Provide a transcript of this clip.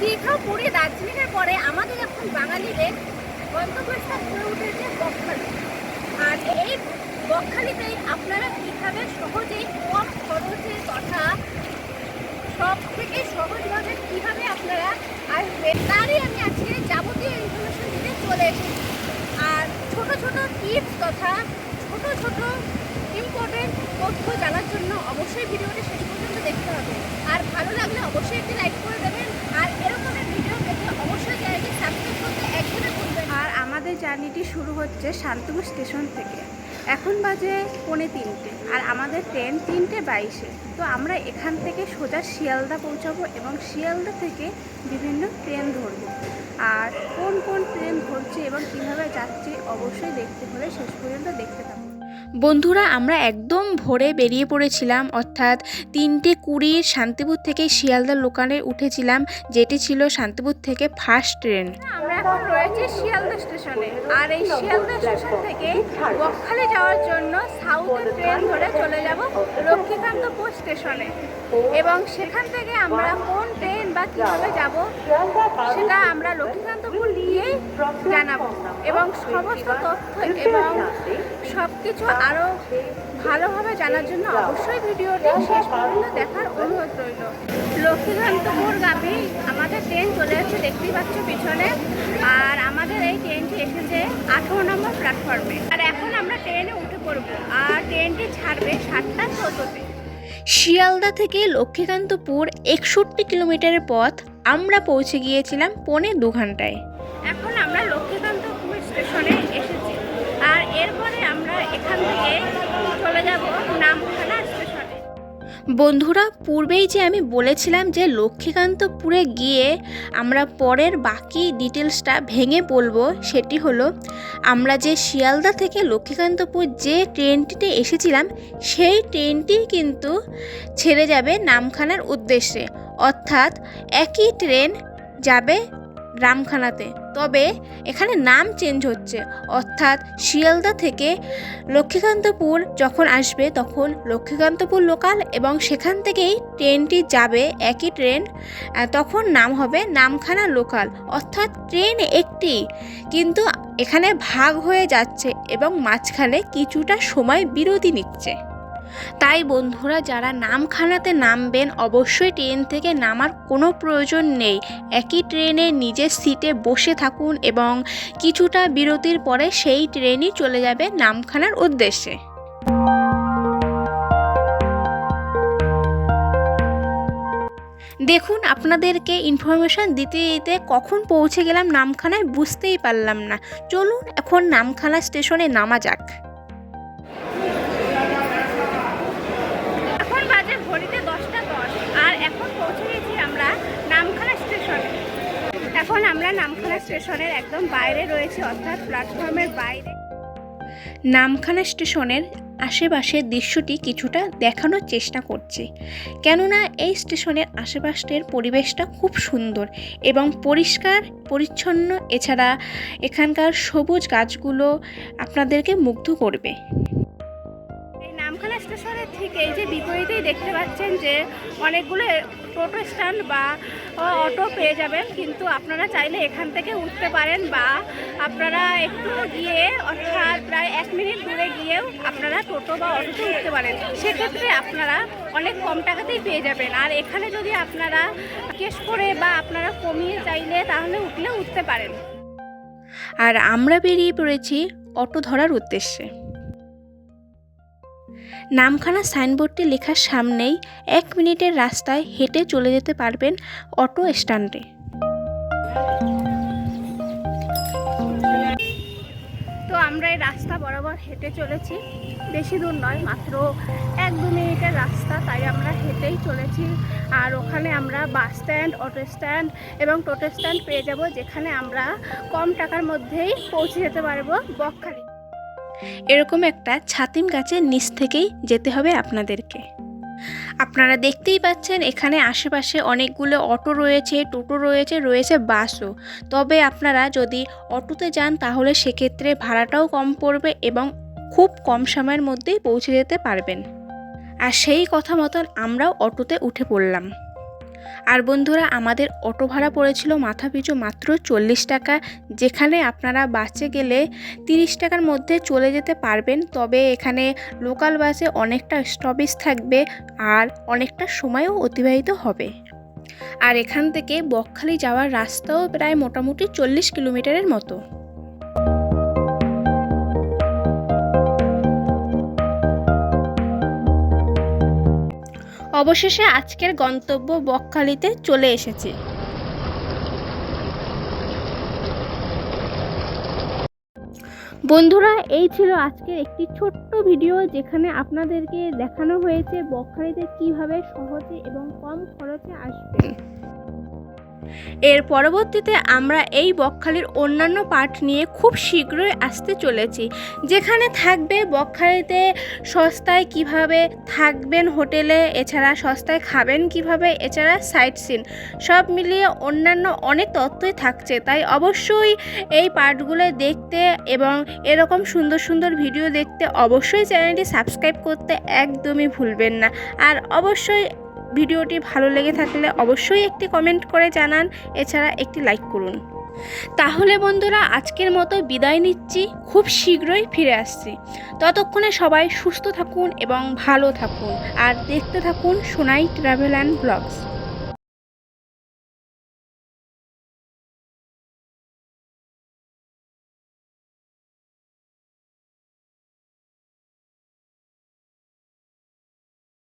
দীঘা, পুরী, দার্জিলিংয়ের পরে আমাদের এখন বাঙালিদের গন্তব্যস্থল হয়ে উঠেছে বকখালি। আর এই বকখালিতেই আপনারা কীভাবে সহজেই কম খরচে তথা সব থেকে সহজভাবে কীভাবে আপনারা আসবেন তারই আমি আজকে যাবতীয় ইনফরমেশন দিতে চলে এসেছি। আর ছোট ছোট টিপস তথা ছোট ছোট ইম্পর্টেন্ট তথ্য জানার জন্য অবশ্যই ভিডিওটি শেষ পর্যন্ত দেখতে হবে। আর ভালো লাগলে অবশ্যই একটি লাইক করে দেবেন আর এরকমের ভিডিও পেতে অবশ্যই চ্যানেলটি সাবস্ক্রাইব করতে একদমই ভুলবেন আমাদের জার্নিটি শুরু হচ্ছে শান্তিপুর স্টেশন থেকে। এখন বাজে পৌনে তিনটে আর আমাদের ট্রেন তিনটে বাইশে। তো আমরা এখান থেকে সোজা শিয়ালদা পৌঁছাবো এবং শিয়ালদা থেকে বিভিন্ন ট্রেন ধরবো। আর কোন কোন ট্রেন ধরছে এবং কীভাবে যাচ্ছে অবশ্যই দেখতে হলে শেষ পর্যন্ত দেখতে থাকুন বন্ধুরা আমরা একদম ভোরে বেরিয়ে পড়েছিলাম অর্থাৎ তিনটে কুড়ির শান্তিপুর থেকে শিয়ালদা লোকালে উঠেছিলাম যেটি ছিল শান্তিপুর থেকে ফার্স্ট ট্রেন। আমরা এখন রয়েছে শিয়ালদা স্টেশনে। আর এই শিয়ালদা স্টেশন থেকে বকখালি যাওয়ার জন্য সাউথের ট্রেন ধরে চলে যাব লক্ষ্মীকান্তপুর স্টেশনে এবং সেখান থেকে আমরা কোন ট্রেন বা কীভাবে যাব সেটা আমরা লক্ষ্মীকান্তপুর গিয়েই জানাব। এবং সমস্ত তথ্য এবং সব কিছু আরও ভালোভাবে জানার জন্য অবশ্যই ভিডিওটি শেষ পর্যন্ত দেখার অনুরোধ রইল। লক্ষ্মীকান্তপুর গামী আমাদের ট্রেন চলে যাচ্ছে, দেখতেই পাচ্ছ পিছনে। আর আমাদের এই ট্রেনটি এসেছে আঠেরো নম্বর প্ল্যাটফর্মে আর এখন আমরা ট্রেনে উঠে পড়ব। আর ট্রেনটি ছাড়বে সাতটা চোদ্দোতে। শিয়ালদা থেকে লক্ষ্মীকান্তপুর একষট্টি কিলোমিটারের পথ আমরা পৌঁছে গিয়েছিলাম পৌনে দু ঘন্টায়। বন্ধুরা, পূর্বেই যে আমি বলেছিলাম যে লক্ষ্মীকান্তপুরে গিয়ে আমরা পরের বাকি ডিটেলসটা ভেঙে বলব, সেটি হলো আমরা যে শিয়ালদা থেকে লক্ষ্মীকান্তপুর যে ট্রেনটিতে এসেছিলাম, সেই ট্রেনটি কিন্তু ছেড়ে যাবে নামখানার উদ্দেশ্যে। অর্থাৎ একই ট্রেন যাবে রামখানাতে। তবে এখানে নাম চেঞ্জ হচ্ছে। অর্থাৎ শিয়ালদা থেকে লক্ষ্মীকান্তপুর যখন আসবে, তখন লক্ষ্মীকান্তপুর লোকাল এবং সেখান থেকেই ট্রেনটি যাবে একই ট্রেন তখন নাম হবে নামখানা লোকাল। অর্থাৎ ট্রেন একটি, কিন্তু এখানে ভাগ হয়ে যাচ্ছে এবং মাঝখানে কিছুটা সময় বিরতি নিচ্ছে। তাই বন্ধুরা, যারা নামখানাতে নামবেন, অবশ্যই ট্রেন থেকে নামার কোনো প্রয়োজন নেই। একই ট্রেনে নিজের সিটে বসে থাকুন এবং কিছুটা বিরতির পরে সেই ট্রেনই চলে যাবে নামখানার উদ্দেশ্যে। দেখুন, আপনাদেরকে ইনফরমেশান দিতে দিতে কখন পৌঁছে গেলাম নামখানায় বুঝতেই পারলাম না। চলুন এখন নামখানা স্টেশনে নামা যাক। আমরা নামখানা স্টেশনের একদম বাইরে রয়েছে অর্থাৎ প্ল্যাটফর্মের বাইরে। নামখানা স্টেশনের আশেপাশের দৃশ্যটি কিছুটা দেখানোর চেষ্টা করছি। কেননা এই স্টেশনের আশেপাশের পরিবেশটা খুব সুন্দর এবং পরিষ্কার পরিচ্ছন্ন এছাড়া এখানকার সবুজ গাছগুলো আপনাদেরকে মুগ্ধ করবে। এই নামখানা স্টেশনের ঠিক এই যে বিপরীতেই দেখতে পাচ্ছেন যে অনেকগুলো টোটো স্ট্যান্ড বা অটো পেয়ে যাবেন, কিন্তু আপনারা চাইলে এখান থেকে উঠতে পারেন বা আপনারা একটু গিয়ে অর্থাৎ প্রায় এক মিনিট দূরে গিয়েও আপনারা টোটো বা অটোতে উঠতে পারেন। সেক্ষেত্রে আপনারা অনেক কম টাকাতেই পেয়ে যাবেন। আর এখানে যদি আপনারা কেস করে বা আপনারা কমিয়ে চাইলে তাহলে উঠলে উঠতে পারেন। আর আমরা বেরিয়ে পড়েছি অটো ধরার উদ্দেশ্যে। নামখানা সাইনবোর্ডটি লেখার সামনেই এক মিনিটের রাস্তায় হেঁটে চলে যেতে পারবেন অটো স্ট্যান্ডে। তো আমরা এই রাস্তা বরাবর হেঁটে চলেছি। বেশি দূর নয়, মাত্র এক দু মিনিটের রাস্তা, তাই আমরা হেঁটেই চলেছি। আর ওখানে আমরা বাস স্ট্যান্ড, অটো স্ট্যান্ড এবং টোটো স্ট্যান্ড পেয়ে যাব, যেখানে আমরা কম টাকার মধ্যেই পৌঁছে যেতে পারব বকখালি। এরকম একটা ছাতিম গাছের নিচ থেকেই যেতে হবে আপনাদেরকে। আপনারা দেখতেই পাচ্ছেন এখানে আশেপাশে অনেকগুলো অটো রয়েছে, টোটো রয়েছে রয়েছে বাসও। তবে আপনারা যদি অটোতে যান তাহলে সেক্ষেত্রে ভাড়াটাও কম পড়বে এবং খুব কম সময়ের মধ্যেই পৌঁছে যেতে পারবেন। আর সেই কথা মতন আমরাও অটোতে উঠে পড়লাম। আর বন্ধুরা, আমাদের অটো ভাড়া পড়েছিল মাথা পিছু মাত্র চল্লিশ টাকা। যেখানে আপনারা বাসে গেলে তিরিশ টাকার মধ্যে চলে যেতে পারবেন। তবে এখানে লোকাল বাসে অনেকটা স্টপেজ থাকবে আর অনেকটা সময়ও অতিবাহিত হবে। আর এখান থেকে বকখালি যাওয়ার রাস্তাও প্রায় মোটামুটি চল্লিশ কিলোমিটারের মতো। অবশেষে আজকের গন্তব্য বকখালিতে চলে এসেছি। বন্ধুরা, এই ছিল আজকের একটি ছোট্ট ভিডিও যেখানে আপনাদেরকে দেখানো হয়েছে বকখালিতে কীভাবে সহজে এবং কম খরচে আসবেন এর পরবর্তীতে আমরা এই বকখালির অন্যান্য পার্ট নিয়ে খুব শীঘ্রই আসতে চলেছি, যেখানে থাকবে বকখালিতে সস্তায় কীভাবে থাকবেন হোটেলে, এছাড়া সস্তায় খাবেন কীভাবে, এছাড়া সাইট সিন, সব মিলিয়ে অন্যান্য অনেক তথ্যই থাকছে, তাই অবশ্যই এই পার্টগুলো দেখতে এবং এরকম সুন্দর সুন্দর ভিডিও দেখতে অবশ্যই চ্যানেলটি সাবস্ক্রাইব করতে একদমই ভুলবেন না। আর অবশ্যই ভিডিওটি ভালো লেগে থাকলে অবশ্যই একটি কমেন্ট করে জানান, এছাড়া একটি লাইক করুন। তাহলে বন্ধুরা, আজকের মতো বিদায় নিচ্ছি। খুব শীঘ্রই ফিরে আসছি। ততক্ষণে সবাই সুস্থ থাকুন এবং ভালো থাকুন। আর দেখতে থাকুন সোনাই ট্রাভেল অ্যান্ড ব্লগস